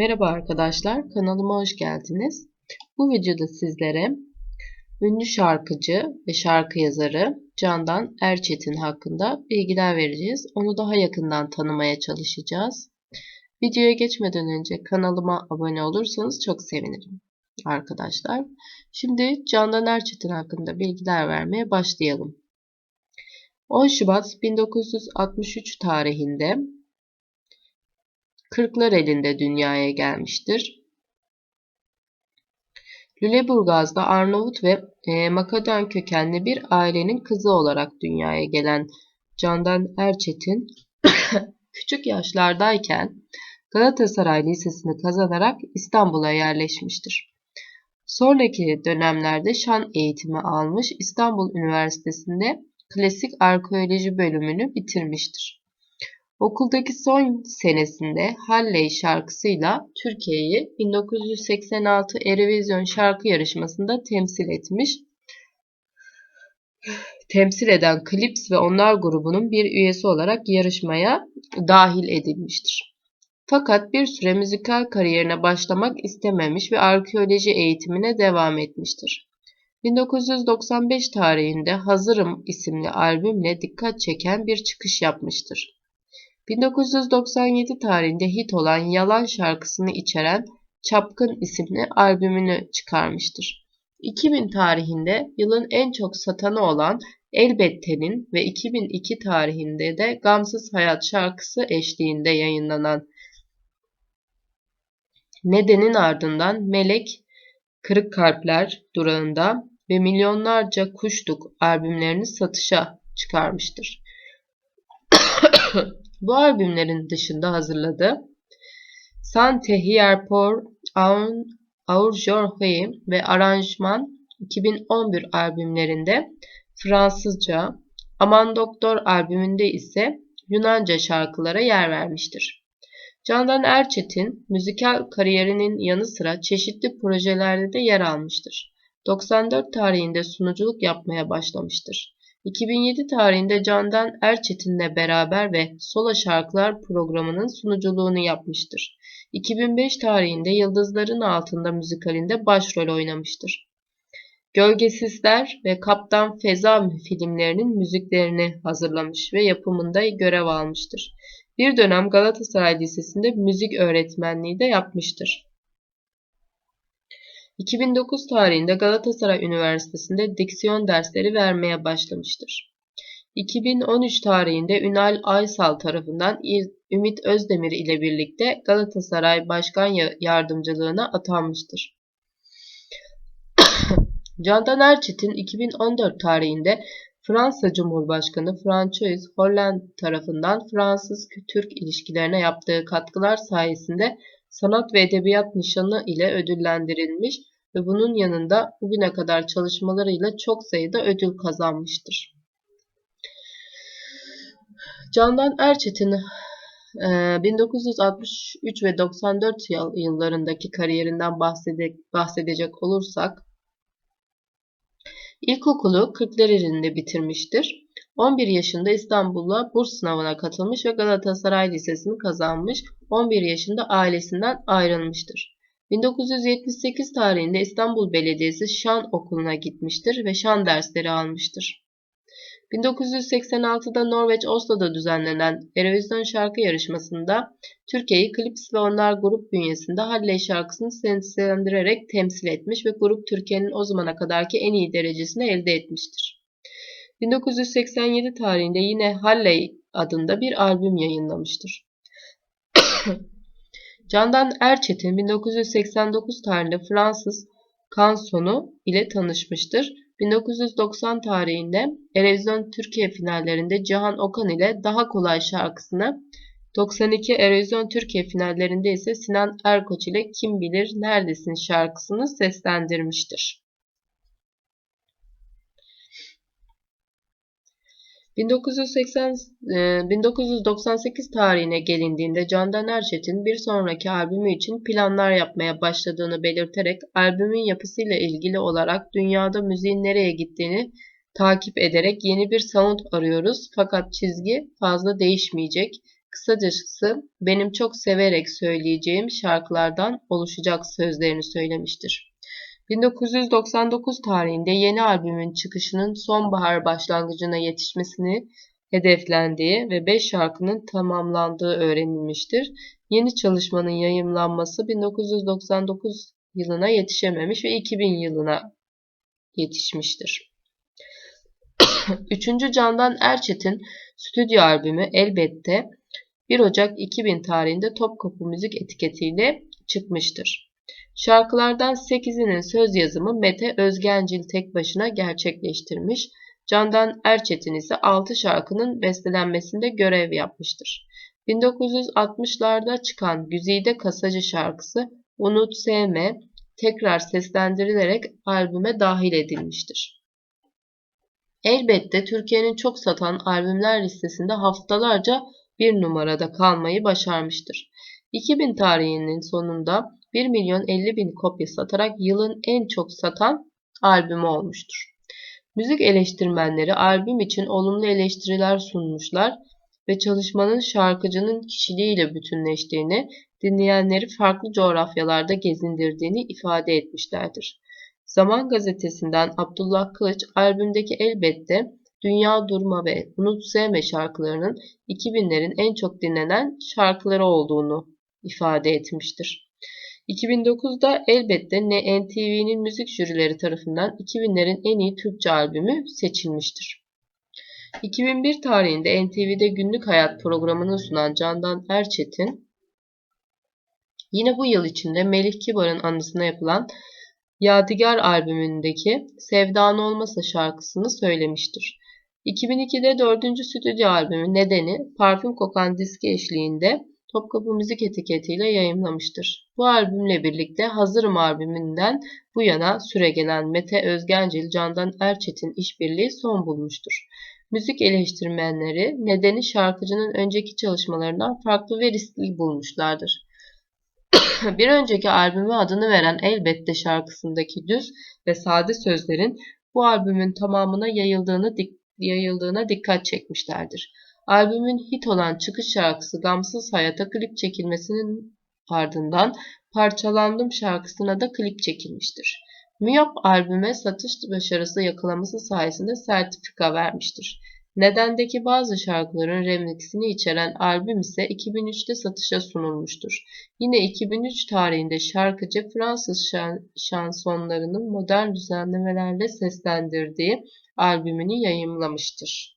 Merhaba arkadaşlar, kanalıma hoş geldiniz. Bu videoda sizlere ünlü şarkıcı ve şarkı yazarı Candan Erçetin hakkında bilgiler vereceğiz. Onu daha yakından tanımaya çalışacağız. Videoya geçmeden önce kanalıma abone olursanız çok sevinirim arkadaşlar. Şimdi Candan Erçetin hakkında bilgiler vermeye başlayalım. 10 Şubat 1963 tarihinde Kırklar elinde dünyaya gelmiştir. Lüleburgaz'da Arnavut ve e, Makedon kökenli bir ailenin kızı olarak dünyaya gelen Candan Erçetin küçük yaşlardayken Galatasaray Lisesi'ni kazanarak İstanbul'a yerleşmiştir. Sonraki dönemlerde şan eğitimi almış İstanbul Üniversitesi'nde klasik arkeoloji bölümünü bitirmiştir. Okuldaki son senesinde Halley şarkısıyla Türkiye'yi 1986 Erevizyon şarkı yarışmasında temsil etmiş. Temsil eden Clips ve Onlar grubunun bir üyesi olarak yarışmaya dahil edilmiştir. Fakat bir süre müzikal kariyerine başlamak istememiş ve arkeoloji eğitimine devam etmiştir. 1995 tarihinde Hazırım isimli albümle dikkat çeken bir çıkış yapmıştır. 1997 tarihinde hit olan Yalan şarkısını içeren Çapkın isimli albümünü çıkarmıştır. 2000 tarihinde yılın en çok satanı olan Elbette'nin ve 2002 tarihinde de Gamsız Hayat şarkısı eşliğinde yayınlanan Neden'in ardından Melek, Kırık Kalpler durağında ve milyonlarca Kuştuk albümlerini satışa çıkarmıştır. Bu albümlerin dışında hazırladığı Sante hier pour un Aujourd'hui ve aranjman 2011 albümlerinde Fransızca, Aman Doktor albümünde ise Yunanca şarkılara yer vermiştir. Candan Erçetin müzikal kariyerinin yanı sıra çeşitli projelerde de yer almıştır. 94 tarihinde sunuculuk yapmaya başlamıştır. 2007 tarihinde Candan Erçetin'le beraber ve Sola Şarkılar programının sunuculuğunu yapmıştır. 2005 tarihinde Yıldızların Altında müzikalinde başrol oynamıştır. Gölgesizler ve Kaptan Feza filmlerinin müziklerini hazırlamış ve yapımında görev almıştır. Bir dönem Galatasaray Lisesi'nde müzik öğretmenliği de yapmıştır. 2009 tarihinde Galatasaray Üniversitesi'nde diksiyon dersleri vermeye başlamıştır. 2013 tarihinde Ünal Aysal tarafından Ümit Özdemir ile birlikte Galatasaray Başkan Yardımcılığına atanmıştır. Candan Erçetin 2014 tarihinde Fransa Cumhurbaşkanı François Hollande tarafından Fransız-Türk ilişkilerine yaptığı katkılar sayesinde sanat ve edebiyat nişanı ile ödüllendirilmiş ve bunun yanında bugüne kadar çalışmalarıyla çok sayıda ödül kazanmıştır. Candan Erçetin 1963 ve 94 yıllarındaki kariyerinden bahsedecek olursak İlkokulu Kırklareli'nde bitirmiştir. 11 yaşında İstanbul'a burs sınavına katılmış ve Galatasaray Lisesi'ni kazanmış. 11 yaşında ailesinden ayrılmıştır. 1978 tarihinde İstanbul Belediyesi Şan Okulu'na gitmiştir ve şan dersleri almıştır. 1986'da Norveç Oslo'da düzenlenen Eurovision şarkı yarışmasında Türkiye'yi Klips ve Onlar grup bünyesinde Halley şarkısını seslendirerek temsil etmiş ve grup Türkiye'nin o zamana kadarki en iyi derecesini elde etmiştir. 1987 tarihinde yine Halley adında bir albüm yayınlamıştır. Candan Erçetin 1989 tarihinde Fransız kansonu ile tanışmıştır. 1990 tarihinde Erevizyon Türkiye finallerinde Cihan Okan ile Daha Kolay şarkısını 92 Erevizyon Türkiye finallerinde ise Sinan Erkoç ile Kim Bilir Neredesin şarkısını seslendirmiştir. 1980, 1998 e, tarihine gelindiğinde Candan Erçetin bir sonraki albümü için planlar yapmaya başladığını belirterek albümün yapısıyla ilgili olarak dünyada müziğin nereye gittiğini takip ederek yeni bir sound arıyoruz fakat çizgi fazla değişmeyecek. Kısacası benim çok severek söyleyeceğim şarkılardan oluşacak sözlerini söylemiştir. 1999 tarihinde yeni albümün çıkışının sonbahar başlangıcına yetişmesini hedeflendiği ve 5 şarkının tamamlandığı öğrenilmiştir. Yeni çalışmanın yayımlanması 1999 yılına yetişememiş ve 2000 yılına yetişmiştir. Üçüncü Candan Erçetin stüdyo albümü elbette 1 Ocak 2000 tarihinde Topkapı Müzik etiketiyle çıkmıştır. Şarkılardan 8'inin söz yazımı Mete Özgencil tek başına gerçekleştirmiş. Candan Erçetin ise 6 şarkının bestelenmesinde görev yapmıştır. 1960'larda çıkan Güzide Kasacı şarkısı Unut Sevme tekrar seslendirilerek albüme dahil edilmiştir. Elbette Türkiye'nin çok satan albümler listesinde haftalarca bir numarada kalmayı başarmıştır. 2000 tarihinin sonunda 1 milyon 50 bin kopya satarak yılın en çok satan albümü olmuştur. Müzik eleştirmenleri albüm için olumlu eleştiriler sunmuşlar ve çalışmanın şarkıcının kişiliğiyle bütünleştiğini, dinleyenleri farklı coğrafyalarda gezindirdiğini ifade etmişlerdir. Zaman gazetesinden Abdullah Kılıç albümdeki elbette Dünya Durma ve Unut Sevme şarkılarının 2000'lerin en çok dinlenen şarkıları olduğunu ifade etmiştir. 2009'da elbette NTV'nin müzik jürileri tarafından 2000'lerin en iyi Türkçe albümü seçilmiştir. 2001 tarihinde NTV'de günlük hayat programını sunan Candan Erçetin, yine bu yıl içinde Melih Kibar'ın anısına yapılan Yadigar albümündeki Sevdan Olmasa şarkısını söylemiştir. 2002'de dördüncü stüdyo albümü Nedeni parfüm kokan diski eşliğinde Topkapı Müzik etiketiyle yayımlamıştır. Bu albümle birlikte Hazırım albümünden bu yana süregelen Mete Özgencil, Candan Erçetin işbirliği son bulmuştur. Müzik eleştirmenleri nedeni şarkıcının önceki çalışmalarından farklı ve riskli bulmuşlardır. bir önceki albümü adını veren Elbette şarkısındaki düz ve sade sözlerin bu albümün tamamına yayıldığını, yayıldığına dikkat çekmişlerdir. Albümün hit olan çıkış şarkısı Gamsız Hayat'a klip çekilmesinin ardından Parçalandım şarkısına da klip çekilmiştir. Miyop albüme satış başarısı yakalaması sayesinde sertifika vermiştir. Nedendeki bazı şarkıların remixini içeren albüm ise 2003'te satışa sunulmuştur. Yine 2003 tarihinde şarkıcı Fransız şansonlarının modern düzenlemelerle seslendirdiği albümünü yayımlamıştır.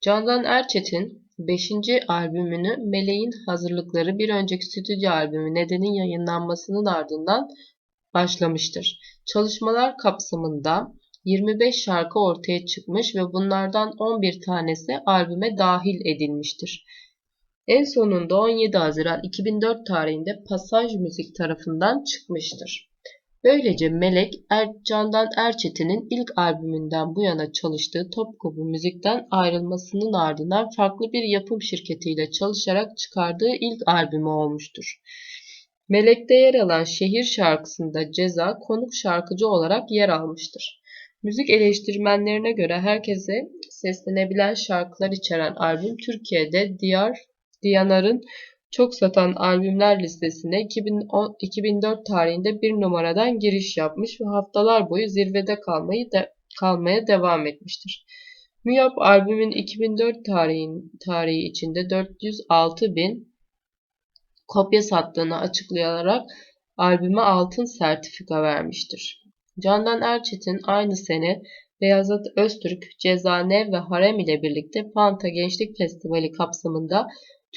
Candan Erçetin 5. albümünü Meleğin hazırlıkları bir önceki stüdyo albümü Neden'in yayınlanmasının ardından başlamıştır. Çalışmalar kapsamında 25 şarkı ortaya çıkmış ve bunlardan 11 tanesi albüme dahil edilmiştir. En sonunda 17 Haziran 2004 tarihinde Pasaj Müzik tarafından çıkmıştır. Böylece Melek Ercan'dan Erçetin'in ilk albümünden bu yana çalıştığı Topkapı Müzik'ten ayrılmasının ardından farklı bir yapım şirketiyle çalışarak çıkardığı ilk albümü olmuştur. Melek'te yer alan Şehir şarkısında Ceza konuk şarkıcı olarak yer almıştır. Müzik eleştirmenlerine göre herkese seslenebilen şarkılar içeren albüm Türkiye'de Diyar Diyanar'ın çok satan albümler listesine 2010, 2004 tarihinde bir numaradan giriş yapmış ve haftalar boyu zirvede kalmayı de, kalmaya devam etmiştir. Miyop albümün 2004 tarihin, tarihi içinde 406 bin kopya sattığını açıklayarak albüme altın sertifika vermiştir. Candan Erçetin aynı sene Beyazıt Öztürk, Cezane ve Harem ile birlikte Panta Gençlik Festivali kapsamında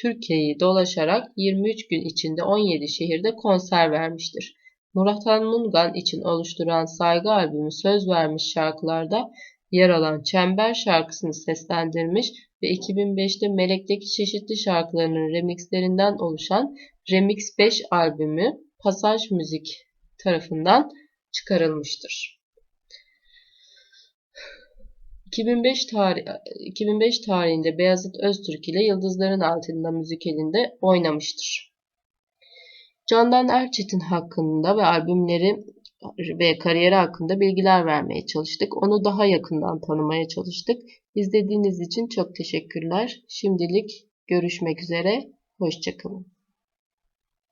Türkiye'yi dolaşarak 23 gün içinde 17 şehirde konser vermiştir. Murat Mungan için oluşturan Saygı albümü söz vermiş şarkılarda yer alan Çember şarkısını seslendirmiş ve 2005'te Melek'teki çeşitli şarkılarının remixlerinden oluşan Remix 5 albümü Pasaj Müzik tarafından çıkarılmıştır. 2005, tarih, 2005 tarihinde Beyazıt Öztürk ile Yıldızların Altında müzikalinde oynamıştır. Candan Erçetin hakkında ve albümleri ve kariyeri hakkında bilgiler vermeye çalıştık. Onu daha yakından tanımaya çalıştık. İzlediğiniz için çok teşekkürler. Şimdilik görüşmek üzere. Hoşçakalın.